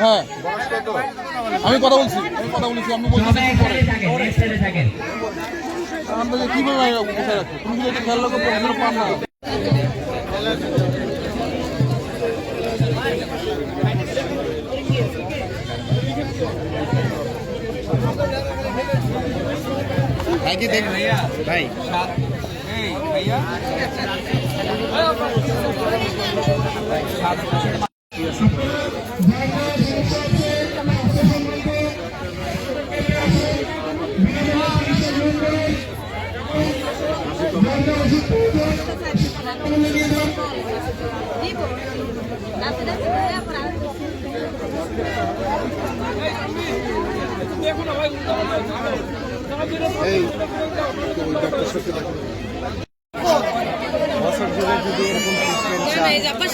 হ্যাঁ। আমি কথা বলছি আমি কথা বলছি নেক্সট সাইডে আপনাকে কীভাবে বসে তুমি যদি এটা খেয়াল রাখো পান না। দিব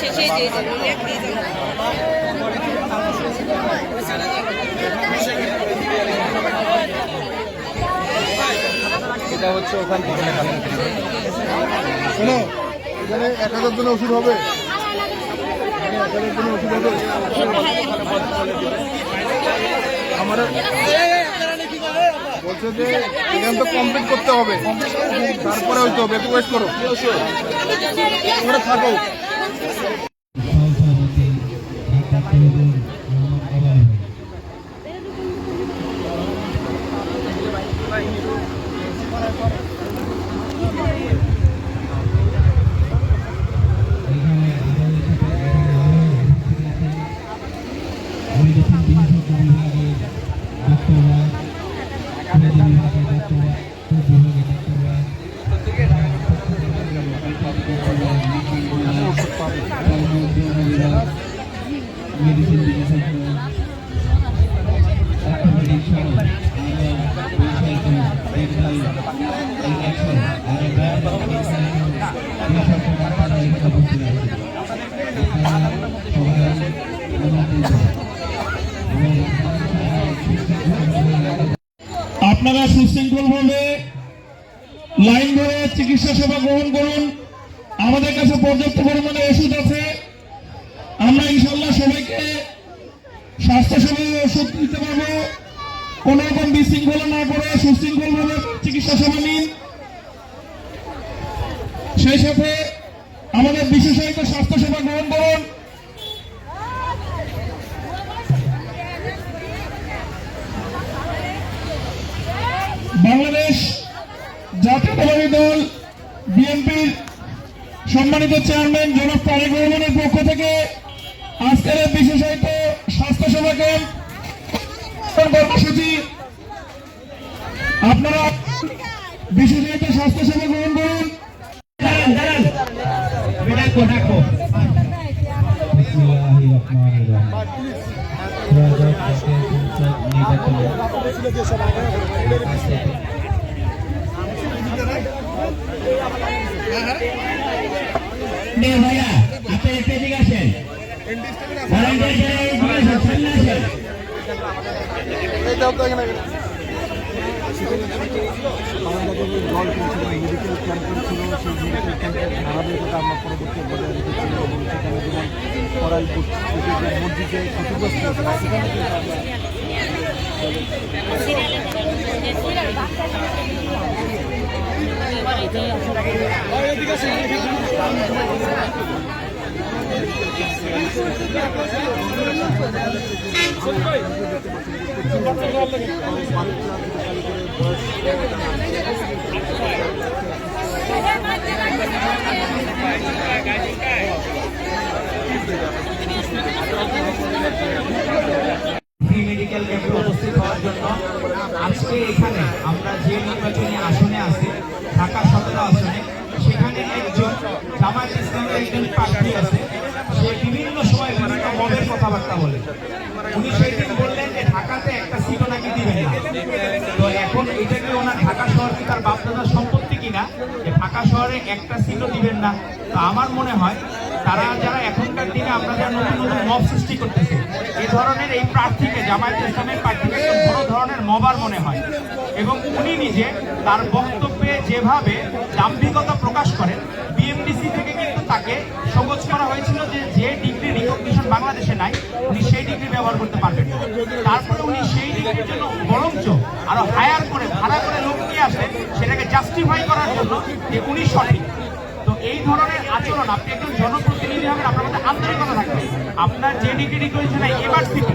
শেষে দিয়ে এটা হচ্ছে ওখান থেকে। শোনো এখানে এক হাজার জনের ওষুধ হবে। এক হাজার জনের ওষুধ হবে। আমার বলছে যে এখান তো কমপ্লিট করতে হবে। তারপরে হয়তো হবে। একটু ওয়েট করো। থাকো। আপনারা সুশৃঙ্খলভাবে লাইন ধরে চিকিৎসা সেবা গ্রহণ করুন। আমাদের কাছে পর্যাপ্ত পরিমাণে ওষুধ আছে। আমরা ইনশাল্লাহ সবাইকে স্বাস্থ্যসেবা ওষুধ দিতে পারব। কোনো রকম বিশৃঙ্খলা না করে সুশৃঙ্খলভাবে চিকিৎসা সেবা নিন। সেই সাথে আমাদের বিশেষায়িত স্বাস্থ্যসেবা গ্রহণ করুন। জাতীয়তাবাদী দল বিএনপির সম্মানিত চেয়ারম্যান জনাব তারেক রহমানের পক্ষ থেকে আজকের বিশেষায়িত স্বাস্থ্যসেবা ক্যাম্প কর্মসূচি। আপনারা বিশেষায়িত স্বাস্থ্যসেবা গ্রহণ করুন। দাঁড়ান দাঁড়ান ডাকো ডাকো বিসমিল্লাহির রহমানির রহিম প্রজেক্ট জাতীয় সংসদ নির্বাচনে নে ভাইয়া আপনি একটু এদিকে আসেন ভলান্টিয়ার যারা এদিকে আসেন সামনে আসেন এই দাও তো এখানে জল পৌঁছিল মেডিকেল ক্যাম্পের ছিল সেই মেডিকেল ক্যাম্পের ধারাবাহিকতা আমরা পরবর্তী বজায় রেখেছি এবং সেখানে যেমন করাই মসজিদে ক্ষতিগ্রস্ত হয়েছে সেখানে ঢাকা শহরে একটা সিটও দিবেন না। তো আমার মনে হয় তারা যারা এখনকার দিনে আমরা যারা নতুন নতুন মব সৃষ্টি করতেছি এই ধরনের এই প্রার্থীকে, জামায়াত ইসলামের প্রার্থীকে একটা বড় ধরনের মবার মনে হয়। এবং উনি নিজে তার বক্তব্যে যেভাবে দাম্ভিকতা প্রকাশ করেন বিএমডিসি থেকে কিন্তু তাকে সবুজ করা হয়েছিল যে যে ডিগ্রি রিকগনিশন বাংলাদেশে নাই, উনি সেই ডিগ্রি ব্যবহার করতে পারবেন তারপরে উনি সেই বরঞ্চ আরও হায়ার করে, ভাড়া করে লোক নিয়ে আসে, সেটাকে জাস্টিফাই করার জন্য উনি সঠিক। এই ধরনের আচরণ আপনি একজন জনপ্রতিনিধি হবেন, আপনার মধ্যে আন্তরিকতা থাকবে। আপনার যে ডিগ্রি করেছেন এবার থেকে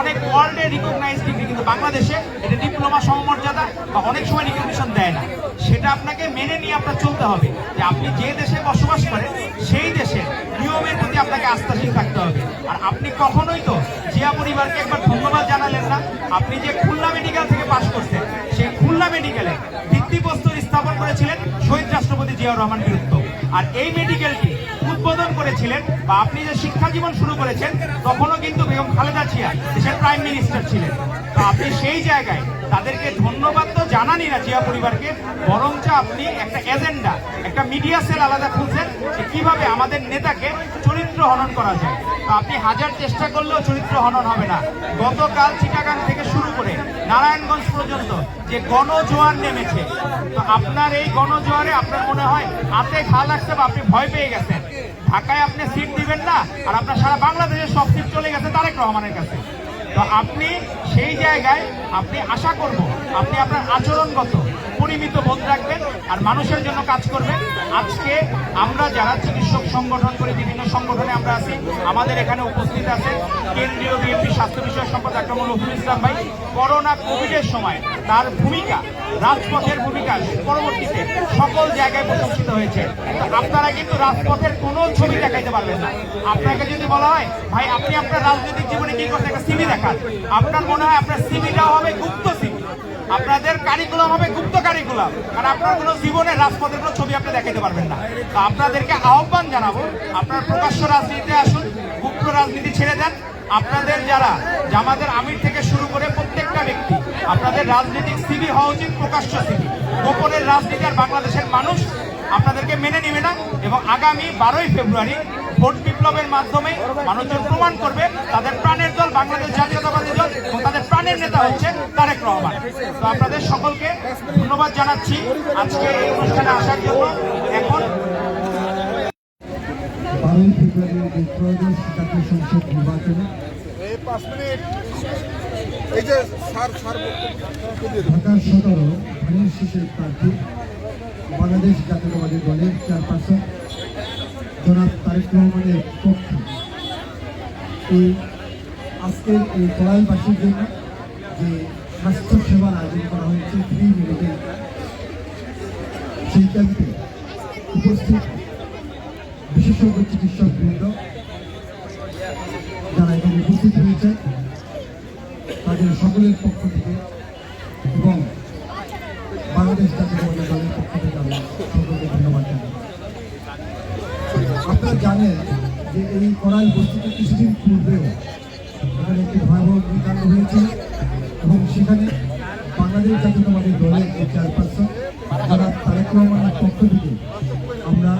অনেক ওয়ার্ল্ডে রিকগনাইজ ডিগ্রি, কিন্তু বাংলাদেশে এটা ডিপ্লোমা সমমর্যাদা বা অনেক সময় রিকগনিশন দেয় না। সেটা আপনাকে মেনে নিয়ে আপনার চলতে হবে যে আপনি যে দেশে বসবাস করেন, সেই দেশের নিয়মের প্রতি আপনাকে আস্থাশীল থাকতে হবে। আর আপনি কখনোই তো জিয়া পরিবারকে একবার ধন্যবাদ জানালেন না। আপনি যে খুলনা মেডিকেল থেকে পাশ করছেন, সেই খুলনা মেডিকেলে ভিত্তিপ্রস্তর স্থাপন করেছিলেন শহীদ রাষ্ট্রপতি জিয়াউর রহমান বীরত্ব। আর এই মেডিকেলটি উদ্বোধন করেছিলেন বা আপনি যে শিক্ষা জীবন শুরু করেছেন, তখনও কিন্তু বেগম খালেদা জিয়া দেশের প্রাইম মিনিস্টার ছিলেন। তো আপনি সেই জায়গায় তাদেরকে ধন্যবাদ তো জানানি না জিয়া পরিবারকে, বরঞ্চ আপনি একটা এজেন্ডা একটা মিডিয়া সেল আলাদা খুঁজছেন যে কীভাবে আমাদের নেতাকে চরিত্র হনন করা যায়। তো আপনি হাজার চেষ্টা করলেও চরিত্র হনন হবে না। গতকাল চিটাগাং থেকে শুরু করে নারায়ণগঞ্জ পর্যন্ত যে গণজোয়ার নেমেছে। তো আপনার এই গণজোয়ারে আপনার মনে হয় হাতে খা লাগছে বা আপনি ভয় পেয়ে গেছেন। ঢাকায় আপনি সিট দিবেন না, আর আপনার সারা বাংলাদেশের সব সিট চলে গেছে তারেক রহমানের কাছে। তো আপনি সেই জায়গায় আপনি আশা করব, আপনি আপনার আচরণগত পরিমিত বোধ রাখবেন আর মানুষের জন্য কাজ করবেন। আজকে আমরা যারা চিকিৎসক সংগঠন করি বিভিন্ন সংগঠনে আমরা আছি, আমাদের এখানে উপস্থিত আছেন কেন্দ্রীয় বিএনপি স্বাস্থ্য বিষয়ক সম্পাদক ডক্টর মনজুর ইসলাম ভাই। করোনা কোভিডের সময় তার ভূমিকা, রাজপথের ভূমিকা পরবর্তীতে সকল জায়গায় প্রশংসিত হয়েছে। আপনারা কিন্তু রাজপথের কোনো ছবি দেখাইতে পারবেন না। আপনাকে যদি বলা হয়, ভাই, আপনি আপনার রাজনৈতিক জীবনে কি করতে একটা সিবি দেখান। আপনার মনে হয় আপনার সিবিটাও হবে গুপ্ত সিবি আপনাদের কারিকুলাম হবে গুপ্ত কারিকুলাম কারণ আপনার কোনো জীবনের রাজপথের কোনো ছবি আপনি দেখাতে পারবেন না। তো আপনাদেরকে আহ্বান জানাব, আপনার প্রকাশ্য রাজনীতিতে আসুন, গুপ্ত রাজনীতি ছেড়ে দেন। আপনাদের যারা, জামাতের আমির থেকে শুরু করে প্রত্যেকটা ব্যক্তি, আপনাদের রাজনৈতিক সিবি হওয়া উচিত, প্রকাশ্য সিবি গোপনের রাজনীতি আর বাংলাদেশের মানুষ আপনাদেরকে মেনে নেবে না এবং আগামী বারোই ফেব্রুয়ারি ভোট বিপ্লবের মাধ্যমে মানুষজন প্রমাণ করবে তাদের প্রাণের দল বাংলাদেশ জাতীয়তাবাদী দল এবং তাদের প্রাণের নেতা হচ্ছে তারেক রহমান। তো আপনাদের সকলকে ধন্যবাদ জানাচ্ছি আজকে এই অনুষ্ঠানে আসার জন্য। এখন বারোই ফেব্রুয়ারি যে ত্রয়োদশ জাতীয় সংসদ নির্বাচনে সদর ধানের শীষের প্রার্থী বাংলাদেশ জাতীয়তাবাদী দলের চেয়ারপারসন জনাব তারেক রহমানের পক্ষে। এই আজকের এই কড়াইবাসীর জন্য যে স্বাস্থ্য সেবার আয়োজন করা হয়েছে, ফ্রি মেডিকেল, সেই ক্যাম্পে উপস্থিত বিশেষজ্ঞ চিকিৎসক বৃন্দ যারা এখানে উপস্থিত হয়েছে, তাদের সকলের পক্ষ থেকে এবং বাংলাদেশ জাতীয়তাবাদী দলের পক্ষ থেকে আমি সকলকে ধন্যবাদ জানাই আপনারা জানেন যে এই করাই বস্তুতে কিছুদিন পূর্বেও এখানে একটি ভয়াবহ অগ্নিকাণ্ড হয়েছিল এবং সেখানে বাংলাদেশ জাতীয়তাবাদী দলের যে চেয়ারপারসন যারা তারেক রহমানের পক্ষ থেকে আমরা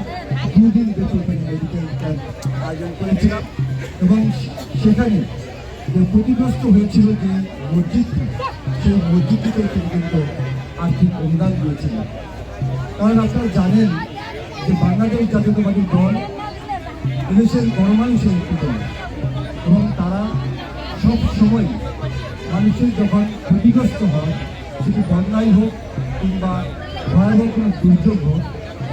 দুদিন বেতন মেডিকেল ক্যাম্প আয়োজন করেছিলাম। এবং সেখানে যে ক্ষতিগ্রস্ত হয়েছিল যে মসজিদটি, সেই মসজিদটিকে কিন্তু আর্থিক অনুদান দিয়েছিলেন। কারণ আপনারা জানেন যে বাংলাদেশ জাতীয়তাবাদী দল এদেশের গণমানুষের একটি এবং তারা সব সময় মানুষের যখন ক্ষতিগ্রস্ত হয়, সেটি বন্যাই হোক কিংবা ভয়াবহ কোনো দুর্যোগ হোক,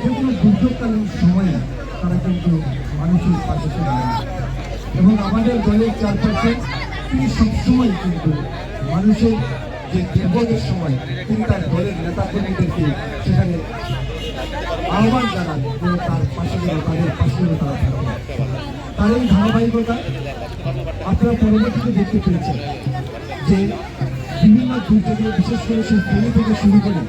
যে কোনো দুর্যোগকালীন সময়ে তারা কিন্তু মানুষের পাশে দাঁড়ায় এবং আমাদের দলের চারপাশে তিনি সবসময় কিন্তু মানুষের যে বিপদের সময়, তিনি তার দলের নেতাকর্মীদেরকে সেখানে আহ্বান জানান যে তার পাশে যেন তাদের পাশে যেন তারা তার এই ধারাবাহিকতা আপনারা পরবর্তীতে দেখতে পেয়েছেন যে বিভিন্ন দুর্যোগে বিশেষ করে সেই ফেনী থেকে শুরু করে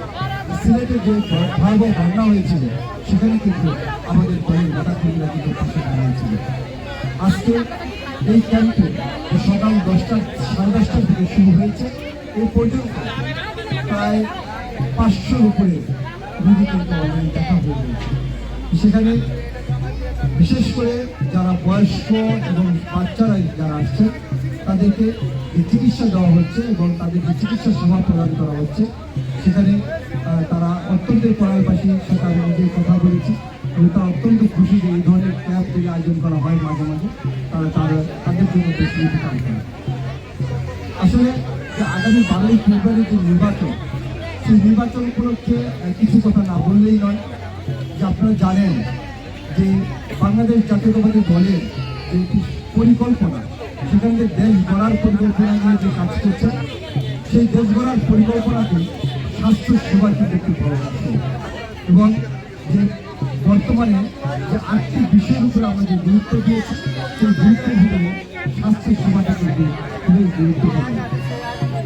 সিলেটে যে ভয়াবহ বন্যা হয়েছিল, সেখানে কিন্তু আমাদের দলের নেতাকর্মীরা কিন্তু পাশে দাঁড়িয়েছিল আজকে এই ক্যাম্পে সকাল দশটা, সাড়ে দশটার থেকে শুরু হয়েছে। এই পর্যন্ত প্রায় পাঁচশোর উপরে সেখানে বিশেষ করে যারা বয়স্ক এবং বাচ্চারা যারা আসছে, তাদেরকে চিকিৎসা দেওয়া হচ্ছে এবং তাদেরকে চিকিৎসা সেবা প্রদান করা হচ্ছে, সেখানে তারা অত্যন্ত পড়াশি সাথে আমি নিজে কথা বলেছি, এবং তারা অত্যন্ত খুশি যে এই ধরনের ক্যাম্প যদি আয়োজন করা হয় মাঝে মাঝে, তারা তারা তাদের জন্য বেশি কাজ করে। আসলে আগামী বারোই ফেব্রুয়ারি যে নির্বাচন সেই নির্বাচন উপলক্ষে কিছু কথা না বললেই নয় যে আপনারা জানেন যে বাংলাদেশ জাতীয়তাবাদী দলের যে পরিকল্পনা, সেখানে যে দেশ গড়ার পরিকল্পনা নিয়ে যে কাজ করছে, সেই দেশ গড়ার পরিকল্পনাকে স্বাস্থ্য সেবা কিন্তু একটি বড় এবং যে বর্তমানে যে আটটি বিষয়ের উপরে আমরা যে গুরুত্ব দিয়েছি, সেই গুরুত্বের ভিতরে স্বাস্থ্য সেবাটা কিন্তু খুবই গুরুত্বপূর্ণ।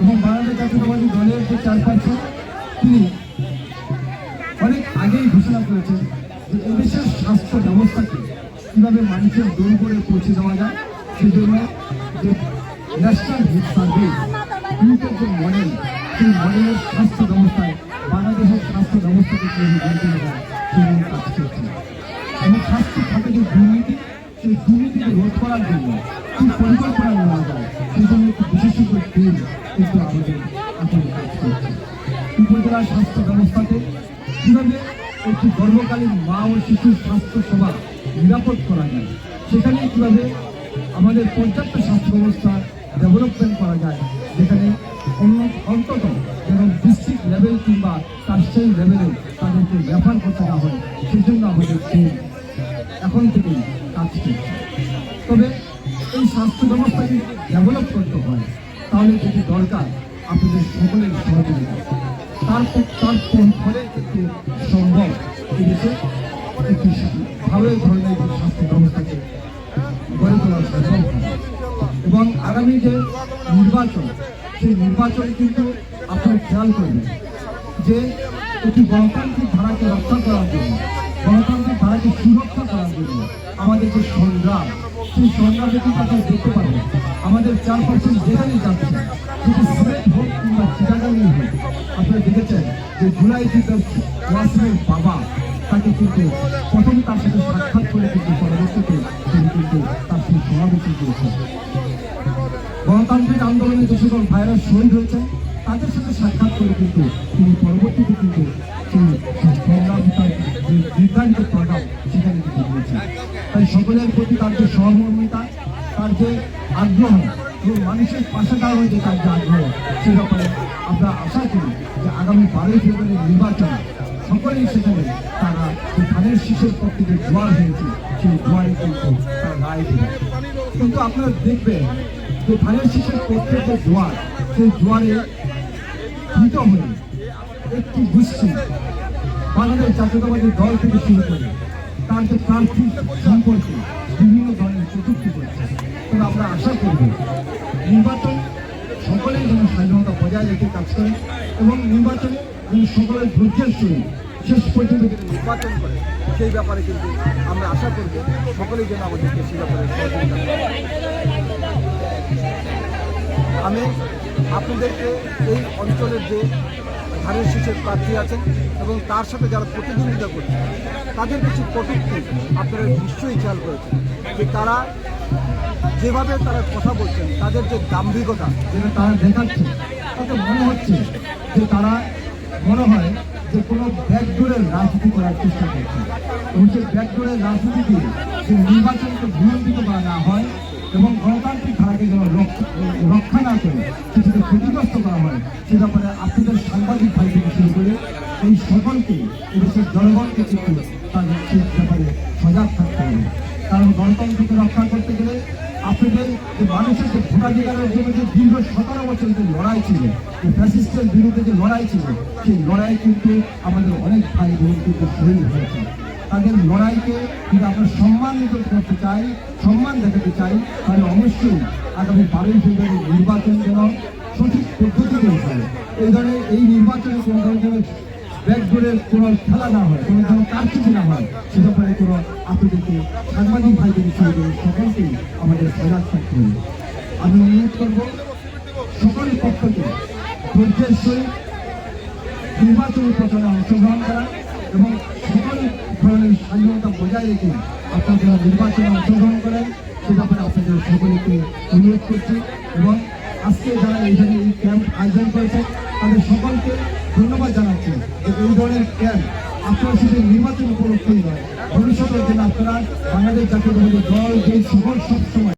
এবং বাংলাদেশ জাতীয়তাবাদী দলের যে চেয়ারপারসন তিনি অনেক আগেই ঘোষণা করেছেন যে এদেশের স্বাস্থ্য ব্যবস্থাকে কীভাবে মানুষের দূর করে পৌঁছে দেওয়া যায়, সেজন্য যে ন্যাশনাল হেলথ সার্ভিস ইউকের যে মডেল সেই মডেলের স্বাস্থ্য ব্যবস্থায় বাংলাদেশের স্বাস্থ্য ব্যবস্থাকে কীভাবে গড়ে তোলা যায় কাজ করছে। এবং স্বাস্থ্য খাতে যে দুর্নীতি, সেই দুর্নীতিকে রোধ করার জন্য কি পরিকল্পনা নেওয়া যায় সেই জন্য একটি বিশেষজ্ঞ টিম কিন্তু কীভাবে একটি গর্ভকালীন মা ও শিশুর স্বাস্থ্য সেবা নিরাপদ করা যায়। সেখানে কীভাবে আমাদের পর্যাপ্ত স্বাস্থ্য ব্যবস্থা ডেভেলপমেন্ট করা যায়, যেখানে অন্য অন্তত যেন ডিস্ট্রিক্ট লেভেল কিংবা কাস্টাই লেভেলে তাদেরকে রেফার করতে না হয় সেই জন্য আমাদের টিম এখন থেকেই কাজ করছে। তবে এই স্বাস্থ্য ব্যবস্থাকে ডেভেলপ করতে হয়, তাহলে যেটি দরকার, আপনাদের সকলের সহযোগিতা। তারপর তার ফলে ভালো ধরনের স্বাস্থ্য ব্যবস্থাকে এবং আগামী যে নির্বাচন, সেই নির্বাচন কিন্তু আপনারা খেয়াল করবেন যে একটি গণতান্ত্রিক ধারাকে রক্ষা করার জন্য, গণতান্ত্রিক ধারাকে সুরক্ষা করার জন্য আমাদের যে সংগ্রাম, সেই সংগ্রামে কিন্তু আপনারা দেখতে পারবেন আমাদের চার পার্সেন্ট যেখানেই যাচ্ছে, যদি সিলেট হোক কিংবা চিটাগাঙ্গি হোক, আপনারা দেখেছেন যে জুলাই থেকে ওয়াসিমের বাবা তাকে কিন্তু প্রথম তার সাথে গণতান্ত্রিক আন্দোলনে যে সকল ভাইরাস শহীদ হয়েছে, তাদের সাথে সাক্ষাৎ করে কিন্তু তিনি পরবর্তীতে কিন্তু তাই সকলের প্রতি তার যে সহমর্মিতা, তার যে আগ্রহ, এবং মানুষের পাশে দাঁড়ানোর যে তার যে আগ্রহ, সে ব্যাপারে আমরা আশা করি যে আগামী বারোই ফেব্রুয়ারি নির্বাচন সকলেই সেখানে তারা ধানের শীষের পক্ষে যে জোয়ার হয়েছে, সেই জোয়ারে কিন্তু তারা রায় দেবে কিন্তু আপনারা দেখবেন যে ধানের শীষের যে জোয়ার, সেই জোয়ারে ভীত হয়ে একটি গোষ্ঠী বাংলাদেশ জাতীয়তাবাদী দল থেকে শুরু করে তার যে প্রার্থী সম্পর্কে বিভিন্ন ধরনের কটূক্তি করছে তবে আমরা আশা করব, নির্বাচন সকলেই যেন স্বাধীনতা বজায় রেখে কাজ করে এবং নির্বাচনে সকলের ধৈর্যের সহিত শেষ পর্যন্ত যেন নির্বাচন করে সেই ব্যাপারে কিন্তু আমরা আশা করব সকলেই যেন আমাদেরকে সেই ব্যাপারে আমি আপনাদেরকে এই অঞ্চলের যে ধানের শীষের প্রার্থী আছেন এবং তার সাথে যারা প্রতিদ্বন্দ্বিতা করছেন, তাদের কিছু কটূক্তি আপনারা নিশ্চয়ই খেয়াল করেছেন যে তারা যেভাবে তারা কথা বলছেন, তাদের যে দাম্ভিকতা যেটা তারা দেখাচ্ছে, তাতে মনে হচ্ছে যে তারা মনে হয় যে কোনো ব্যাকডোরের রাজনীতি করার চেষ্টা করছে। এবং সেই ব্যাকডোরের রাজনীতি দিয়ে যে নির্বাচনকে বিলম্বিত করা না হয় এবং গণতান্ত্রিক ধারাকে যেন রক্ষা রক্ষা না করে, কিছুকে ক্ষতিগ্রস্ত করা হয়, সে ব্যাপারে আপনাদের সাংবাদিক ভাই থেকে শুরু করে এই সকলকে এদেশের জনগণকে কিন্তু তাদের সেই ব্যাপারে সজাগ থাকতে হবে। কারণ গণতন্ত্রকে রক্ষা করতে গেলে আপনাদের যে মানুষের যে ভোটাধিকারের জন্য যে দীর্ঘ সতেরো বছর যে লড়াই ছিল, যে ফ্যাসিস্টের বিরুদ্ধে যে লড়াই ছিল, সেই লড়াই কিন্তু আমাদের অনেক ভাই বোন কিন্তু শহীদ হয়েছে। তাদের লড়াইকে যদি আমরা সম্মানিত করতে চাই, সম্মান দেখাতে চাই, তাহলে অবশ্যই আগামী বারোই ফেব্রুয়ারি নির্বাচন যেন সঠিক পদ্ধতিতে হয়। এই ধরনের এই নির্বাচনে কোনো ব্যাকডোরের কোনো খেলা না হয়, কোনো ধরনের কারচুপি না হয়, সে ব্যাপারে কোনো আপনাদেরকে সাংবাদিক শুরু করে সকলকেই আমাদের সজাগ থাকতে হবে আমি অনুরোধ করব, সকলের পক্ষ থেকে ধৈর্যের সহিত নির্বাচনী প্রচারে অংশগ্রহণ করা এবং সকল ধরনের স্বাধীনতা বজায় রেখে আপনারা নির্বাচনে অংশগ্রহণ করেন, সে ব্যাপারে আপনাদের সকলকে অনুরোধ করছি এবং আজকে যারা এইখানে এই ক্যাম্প আয়োজন করেছেন, তাদের সকলকে ধন্যবাদ জানাচ্ছি। এই ধরনের ক্যাম্প আপনারা শুধু নির্বাচন উপলক্ষেই নয়, ভবিষ্যতের জন্য আপনারা বাংলাদেশ জাতীয় দল, যে সকল সবসময়